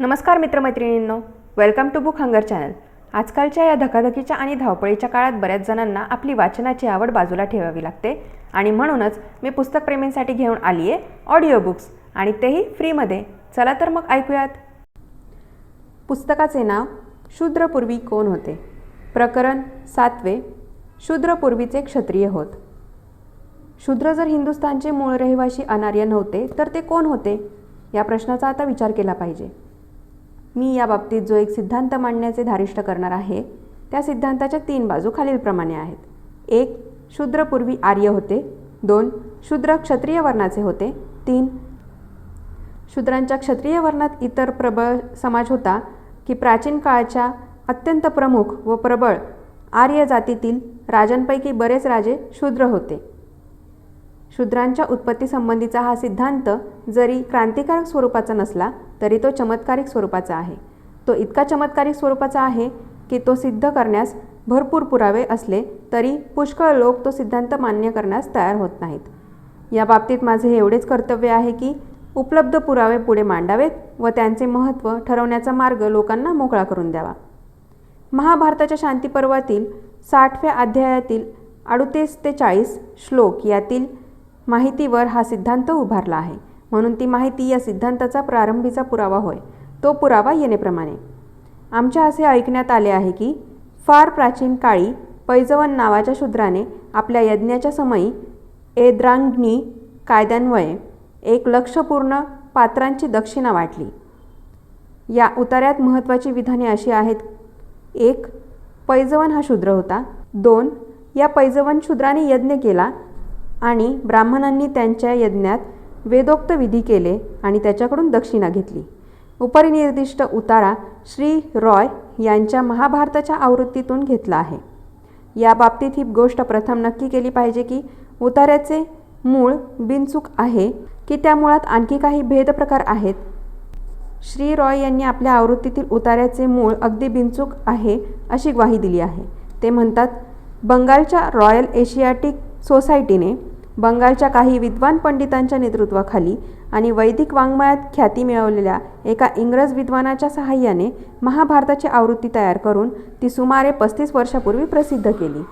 नमस्कार मित्रमैत्रिणींनो welcome to book hunger channel आजकालच्या या धकाधकीच्या आणि धावपळीच्या काळात बऱ्याच जणांना आपली वाचनाची आवड बाजूला ठेवावी लागते आणि म्हणूनच मी पुस्तकप्रेमींसाठी घेऊन आली आहे ऑडिओ बुक्स आणि तेही फ्रीमध्ये चला तर मग ऐकूयात. पुस्तकाचे नाव शूद्रपूर्वी कोण होते? प्रकरण सातवे शूद्रपूर्वीचे क्षत्रिय होत. शूद्र जर हिंदुस्थानचे मूळ रहिवासी अनार्य नव्हते तर ते कोण होते? या प्रश्नाचा आता विचार केला पाहिजे. मी या बाबतीत जो एक सिद्धांत मांडण्याचे धारिष्ट करणार आहे त्या सिद्धांताच्या तीन बाजू खालीलप्रमाणे आहेत. एक शूद्रपूर्वी आर्य होते. दोन शूद्र क्षत्रिय वर्णाचे होते. तीन शूद्रांच्या क्षत्रिय वर्णात इतर प्रबळ समाज होता की प्राचीन काळच्या अत्यंत प्रमुख व प्रबळ आर्य जातीतील राजांपैकी बरेच राजे शूद्र होते. शूद्रांच्या उत्पत्तीसंबंधीचा हा सिद्धांत जरी क्रांतिकारक स्वरूपाचा नसला तरी तो चमत्कारिक स्वरूपाचा आहे. तो इतका चमत्कारिक स्वरूपाचा आहे की तो सिद्ध करण्यास भरपूर पुरावे असले तरी पुष्कळ लोक तो सिद्धांत मान्य करण्यास तयार होत नाहीत. या बाबतीत माझे एवढेच कर्तव्य आहे की उपलब्ध पुरावे पुढे मांडावेत व त्यांचे महत्त्व ठरवण्याचा मार्ग लोकांना मोकळा करून द्यावा. महाभारताच्या शांतीपर्वातील साठव्या अध्यायातील अडुतीस ते चाळीस श्लोक यातील माहितीवर हा सिद्धांत उभारला आहे. म्हणून ती माहिती या सिद्धांताचा प्रारंभीचा पुरावा होय. तो पुरावा येणेप्रमाणे आमच्या असे ऐकण्यात आले आहे की फार प्राचीन काळी पैजवन नावाच्या शूद्राने आपल्या यज्ञाच्या समयी एद्रांगणी कायद्यान्वये एक लक्षपूर्ण पात्रांची दक्षिणा वाटली. या उतार्यात महत्त्वाची विधाने अशी आहेत. एक पैजवन हा शूद्र होता. दोन या पैजवन शूद्राने यज्ञ केला आणि ब्राह्मणांनी त्यांच्या यज्ञात वेदोक्त विधी केले आणि त्याच्याकडून दक्षिणा घेतली. उपरिनिर्दिष्ट उतारा श्री रॉय यांच्या महाभारताच्या आवृत्तीतून घेतला आहे. या बाबतीत ही गोष्ट प्रथम नक्की केली पाहिजे की उतार्याचे मूळ बिनचूक आहे की त्या मुळात आणखी काही भेदप्रकार आहेत? श्री रॉय यांनी आपल्या आवृत्तीतील उतार्याचे मूळ अगदी बिनचूक आहे अशी ग्वाही दिली आहे. ते म्हणतात बंगालच्या रॉयल एशियाटिक सोसायटीने बंगालच्या काही विद्वान पंडितांच्या नेतृत्वाखाली आणि वैदिक वाङ्मयात ख्याती मिळवलेल्या एका इंग्रज विद्वानाच्या सहाय्याने महाभारताची आवृत्ती तयार करून ती सुमारे पस्तीस वर्षापूर्वी प्रसिद्ध केली.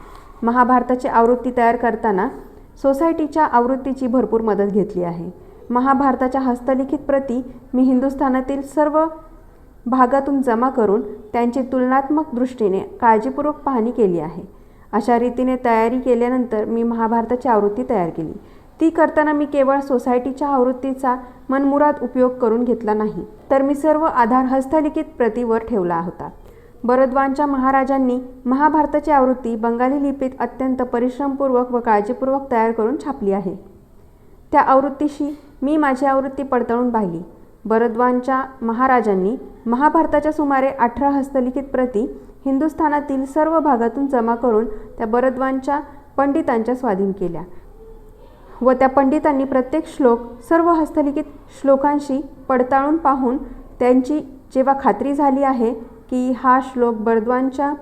महाभारताची आवृत्ती तयार करताना सोसायटीच्या आवृत्तीची भरपूर मदत घेतली आहे. महाभारताच्या हस्तलिखित प्रती मी हिंदुस्थानातील सर्व भागातून जमा करून त्यांची तुलनात्मक दृष्टीने काळजीपूर्वक पाहणी केली आहे. अशा रीतीने तयारी केल्यानंतर मी महाभारताची आवृत्ती तयार केली. ती करताना मी केवळ सोसायटीच्या आवृत्तीचा मनमुराद उपयोग करून घेतला नाही तर मी सर्व आधार हस्तलिखित प्रतीवर ठेवला होता. बरद्वानच्या महाराजांनी महाभारताची आवृत्ती बंगाली लिपीत अत्यंत परिश्रमपूर्वक व काळजीपूर्वक तयार करून छापली आहे. त्या आवृत्तीशी मी माझी आवृत्ती पडताळून पाहिली. बरद्वानच्या महाराजांनी महाभारताच्या सुमारे अठरा हस्तलिखित प्रती हिंदुस्थानातील सर्व भागातून जमा करून त्या बरद्वानच्या पंडितांच्या स्वाधीन केल्या व त्या पंडितांनी प्रत्येक श्लोक सर्व हस्तलिखित श्लोकांशी पडताळून पाहून त्यांची जेव्हा खात्री झाली आहे की हा श्लोक बरद्वानच्या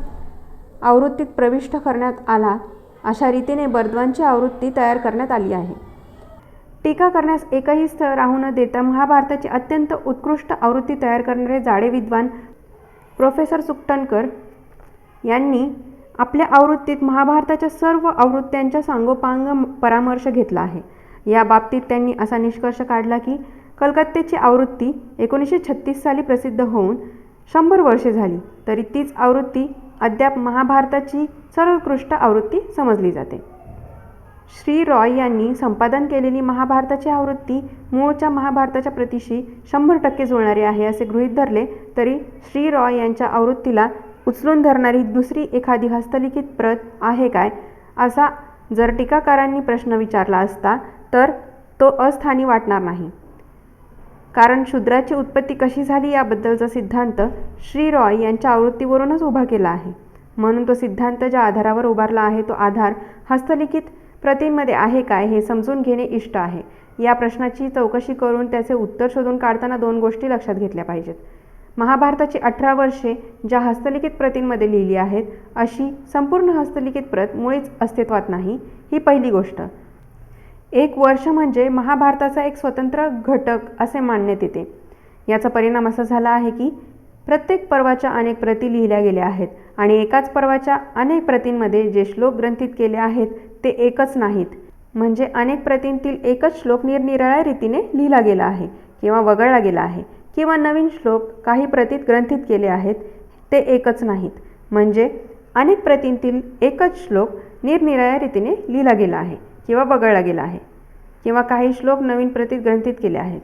आवृत्तीत प्रविष्ट करण्यात आला अशा रीतीने बर्द्वांची आवृत्ती तयार करण्यात आली आहे. टीका करण्यास एकही स्थळ राहू न देता महाभारताची अत्यंत उत्कृष्ट आवृत्ती तयार करणारे जाडे विद्वान प्रोफेसर सुकटणकर यांनी आपल्या आवृत्तीत महाभारताच्या सर्व आवृत्त्यांच्या सांगोपांग परामर्श घेतला आहे. या बाबतीत त्यांनी असा निष्कर्ष काढला की कलकत्त्याची आवृत्ती एकोणीसशे छत्तीस साली प्रसिद्ध होऊन शंभर वर्षे झाली तरी तीच आवृत्ती अद्याप महाभारताची सर्वोत्कृष्ट आवृत्ती समजली जाते. श्री रॉय यांनी संपादन केलेली महाभारताची आवृत्ती मूळच्या महाभारताच्या प्रतीशी शंभर टक्के जुळणारी आहे असे गृहीत धरले तरी श्री रॉय यांच्या आवृत्तीला उचलून धरणारी दुसरी एखादी हस्तलिखित प्रत आहे काय? असा जर टीकाकारांनी प्रश्न विचारला असता तर तो अस्थानी वाटणार नाही. कारण शूद्राची उत्पत्ती कशी झाली याबद्दलचा सिद्धांत श्री रॉय यांच्या आवृत्तीवरूनच उभा केला आहे. म्हणून तो सिद्धांत ज्या आधारावर उभारला आहे तो आधार हस्तलिखित प्रतींमध्ये आहे काय हे समजून घेणे इष्ट आहे. या प्रश्नाची चौकशी करून त्याचे उत्तर शोधून काढताना दोन गोष्टी लक्षात घेतल्या पाहिजेत. महाभारताची अठरा वर्षे ज्या हस्तलिखित प्रतींमध्ये लिहिली आहेत अशी संपूर्ण हस्तलिखित प्रत मुळीच अस्तित्वात नाही ही पहिली गोष्ट. एक वर्ष म्हणजे महाभारताचा एक स्वतंत्र घटक असे मानण्यात येते. याचा परिणाम असा झाला आहे की प्रत्येक पर्वाच्या अनेक प्रती लिहिल्या गेल्या आहेत आणि एकाच पर्वाच्या अनेक प्रतींमध्ये जे श्लोक ग्रंथित केले आहेत ते एकच नाहीत. म्हणजे अनेक प्रतींतील एकच श्लोक निरनिराळ्या रीतीने लिहिला गेला आहे किंवा वगळला गेला आहे. किंवा नवीन श्लोक काही प्रतीत ग्रंथित केले आहेत ते एकच नाहीत. म्हणजे अनेक प्रतींतील एकच श्लोक निरनिराळ्या रीतीने लिहिला गेला आहे किंवा वगळला गेला आहे किंवा काही श्लोक नवीन प्रतीत ग्रंथित केले आहेत.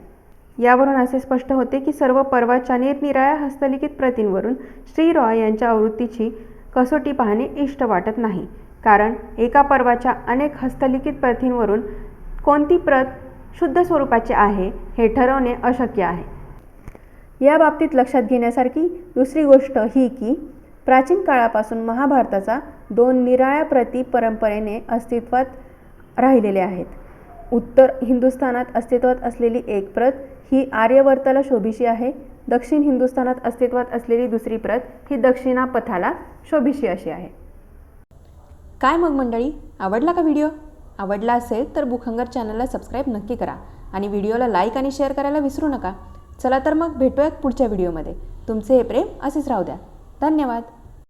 यावरून असे स्पष्ट होते की सर्व पर्वाच्या निरनिराळ्या हस्तलिखित प्रतींवरून श्री रॉय यांच्या आवृत्तीची कसोटी पाहणे इष्ट वाटत नाही. कारण एका पर्वाच्या अनेक हस्तलिखित प्रतींवरून कोणती प्रत शुद्ध स्वरूपाची आहे हे ठरवणे अशक्य आहे. या बाबतीत लक्षात घेण्यासारखी दुसरी गोष्ट ही की प्राचीन काळापासून महाभारताचा दोन निराळ्या प्रती परंपरेने अस्तित्वात राहिलेले आहेत. उत्तर हिंदुस्थानात अस्तित्वात असलेली एक प्रत ही आर्यवर्ताला शोभिशी आहे. दक्षिण हिंदुस्थानात अस्तित्वात असलेली दुसरी प्रत ही दक्षिणापथाला शोभिशी अशी आहे. काय मग मंडळी? आवडला का व्हिडिओ? आवडला असेल तर बुखंगर चॅनलला सबस्क्राईब नक्की करा आणि व्हिडिओला लाईक आणि शेअर करायला विसरू नका. चला तर मग भेटूयात पुढच्या व्हिडिओमध्ये. तुमचे हे प्रेम असेच राहू द्या. धन्यवाद.